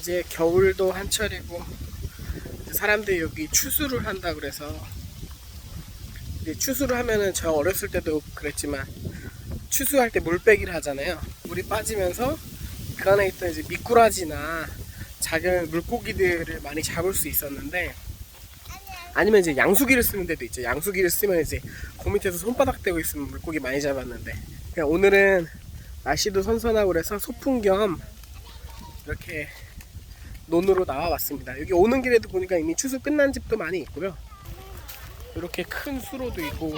이제 겨울도 한철이고 사람들이 여기 추수를 한다 그래서 이제 추수를 하면은 저 어렸을 때도 그랬지만 추수할 때 물빼기를 하잖아요. 물이 빠지면서 그 안에 있던 이제 미꾸라지나 작은 물고기들을 많이 잡을 수 있었는데 아니면 이제 양수기를 쓰는 데도 있죠. 양수기를 쓰면 이제 그 밑에서 손바닥 대고 있으면 물고기 많이 잡았는데 그냥 오늘은 날씨도 선선하고 그래서 소풍 겸 이렇게 논으로 나와봤습니다. 여기 오는 길에도 보니까 이미 추수 끝난 집도 많이 있고요. 이렇게 큰 수로도 있고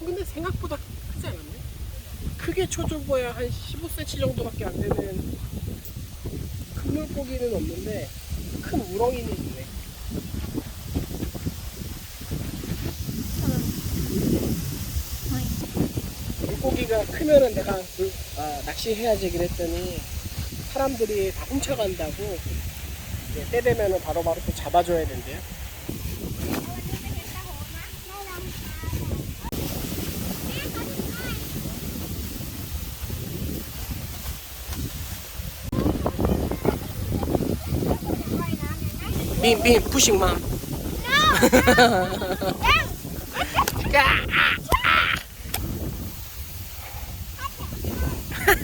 근데 생각보다 크지 않았네? 크게 쳐줘봐야 한 15cm 정도밖에 안 되는 큰 물고기는 없는데 큰 우렁이는 있네. 물고기가 크면은 내가 물, 아, 낚시해야지 그랬더니 사람들이 다 훔쳐간다고 때 되면은 바로바로 또 잡아줘야 된대요. 빈, 빈,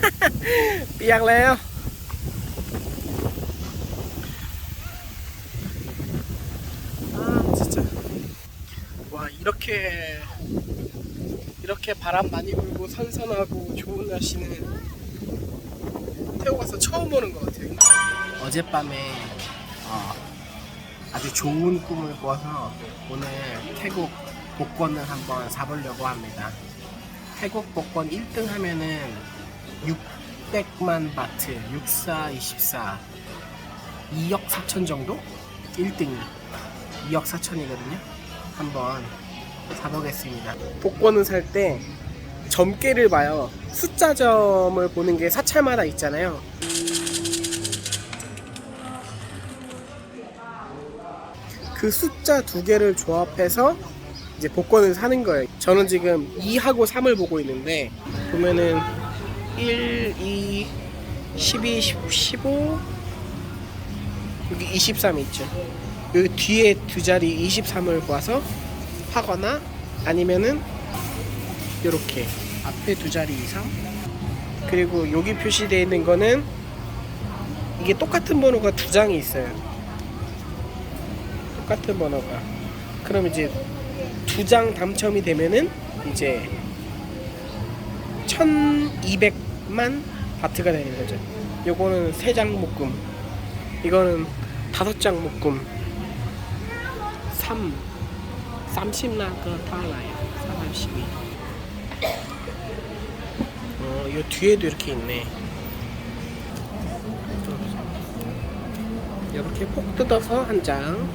pushing mom. 삐약แล้ว 아 진짜 와 이렇게 이렇게 바람 많이 불고 선선하고 좋은 날씨는 태국 와서 처음 보는 것 같아요 어젯밤에 어, 아주 좋은 꿈을 꿔서 오늘 태국 복권을 한번 사보려고 합니다 태국 복권 1등 하면은 600만 바트 64, 24 2억 4천 정도? 1등이. 2억 4천이거든요. 한번 사보겠습니다. 복권을 살 때 점괘를 봐요. 숫자점을 보는 게 사찰마다 있잖아요. 그 숫자 두 개를 조합해서 이제 복권을 사는 거예요. 저는 지금 2하고 3을 보고 있는데 보면은 1, 2, 12, 15 여기 23 있죠. 여기 뒤에 두 자리 23을 봐서 하거나 아니면은 요렇게 앞에 두 자리 이상. 그리고 여기 표시되어 있는 거는 이게 똑같은 번호가 두 장이 있어요. 똑같은 번호가. 그럼 이제 두 장 당첨이 되면은 이제 1200만 바트가 되는 거죠. 요거는 세장 묶음. 이거는 다섯 장 묶음. 3 30나가 달라요. 32. 어, 요 뒤에도 이렇게 있네. 이렇게 폭 뜯어서 한 장.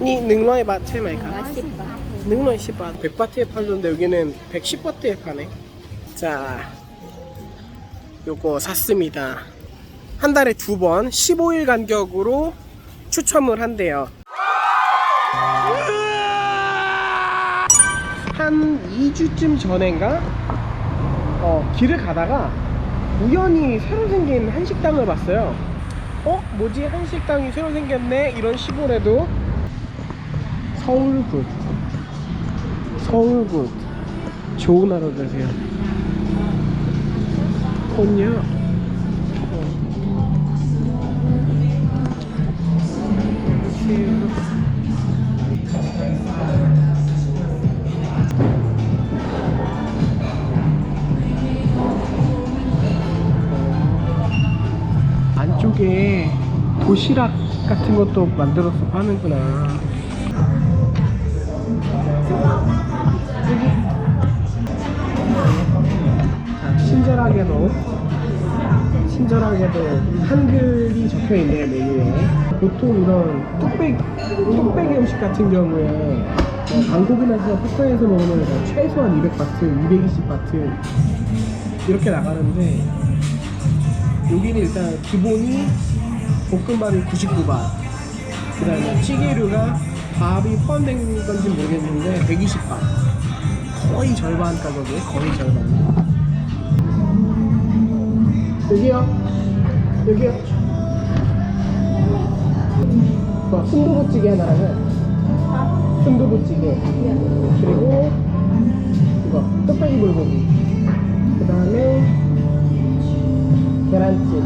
이 능로의 바트 말까? 10바. 능로 10바트 100바트에 팔던데 여기는 110바트에 파네 자 요거 샀습니다. 한 달에 두 번 15일 간격으로 추첨을 한대요. 한 2주쯤 전인가? 어, 길을 가다가 우연히 새로 생긴 한식당을 봤어요. 어? 뭐지? 한식당이 새로 생겼네? 이런 시골에도 서울굿. 서울굿. 좋은 하루 되세요 콘요. 안쪽에 도시락 같은 것도 만들어서 파는구나 친절하게도 친절하게도 한글이 적혀 있네요 메뉴에. 보통 이런 뚝배기 뚝배기 음식 같은 경우에 어, 방콕이나 푸꾸에서 먹으면 뭐 최소한 200바트, 220바트 이렇게 나가는데 여기는 일단 기본이 볶음밥이 99바. 그 다음에 찌개류가 밥이 포함된 건지 모르겠는데 120바. 거의 절반 가격에 거의 절반 여기요? 여기요? 뭐 순두부찌개 하나랑은 순두부찌개. 그리고 이거 뚝배기 불고기. 그 다음에 계란찜.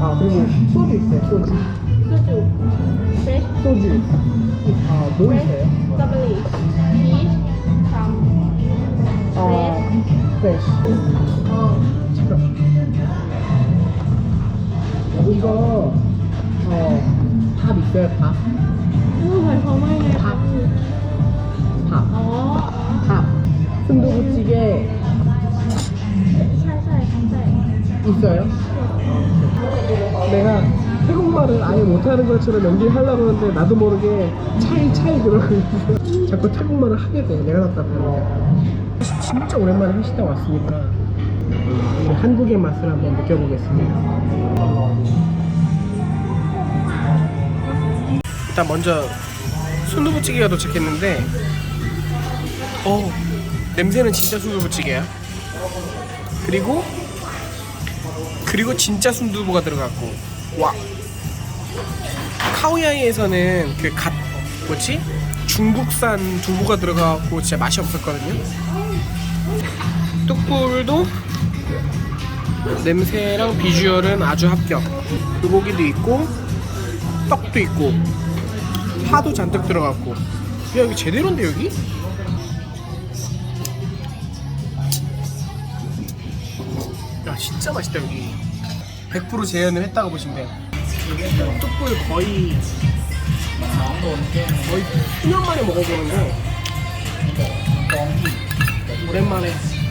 아 그리고 소주 있어요 소주. 소주, fresh, 소주. 아뭐 있어요? strawberry, peach, plum. 아 프레쉬 맛있어. 이거 어밥 있어요 밥밥밥밥 순두부찌개 있어요? 내가 태국말을 아예 못하는 것처럼 연기하려고 하는데 나도 모르게 차이 차이 그러고 있어. 자꾸 태국말을 하게 돼. 내가 답답해. 진짜 오랜만에 한식당 왔으니까 한국의 맛을 한번 느껴보겠습니다. 일단 먼저 순두부찌개가 도착했는데 어 냄새는 진짜 순두부찌개야. 그리고 그리고 진짜 순두부가 들어갔고 와. 카오야이에서는 그 갓 뭐지? 중국산 두부가 들어가고 진짜 맛이 없었거든요. 뚝불도 냄새랑 비주얼은 아주 합격. 불고기도 있고 떡도 있고 파도 잔뜩 들어갔고. 야 여기 제대로인데 여기? 야 진짜 맛있다 여기. 100% 재현을 했다고 보시면 돼요. 뚝불 거의 거의 수년 만에 먹어보는데 오랜만에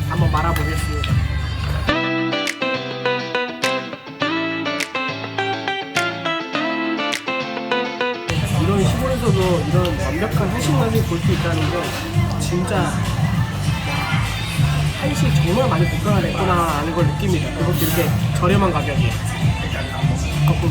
한번 말아보겠습니다 이런 완벽한 한식만이 볼수 있다는 게 진짜 한식 정말 많이 복강을 했구나 하는 걸 느낍니다. 그것도 이렇게 저렴한 가격에. 거품